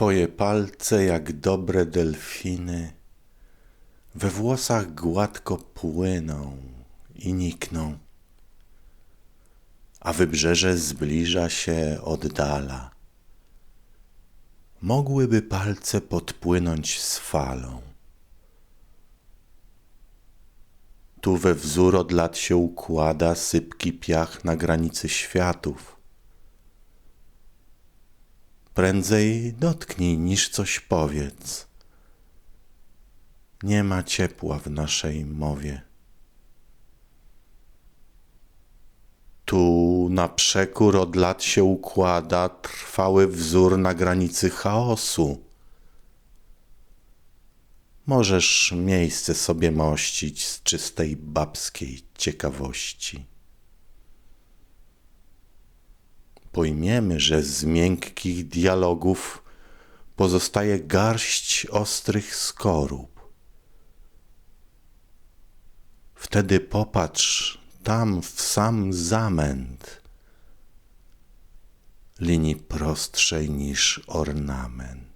Twoje palce jak dobre delfiny we włosach gładko płyną i nikną, a wybrzeże zbliża się oddala. Mogłyby palce podpłynąć z falą. Tu we wzór od lat się układa sypki piach na granicy światów. Prędzej dotknij niż coś powiedz. Nie ma ciepła w naszej mowie. Tu na przekór od lat się układa trwały wzór na granicy chaosu. Możesz miejsce sobie mościć z czystej babskiej ciekawości. Pojmiemy, że z miękkich dialogów pozostaje garść ostrych skorup. Wtedy popatrz tam w sam zamęt linii prostszej niż ornament.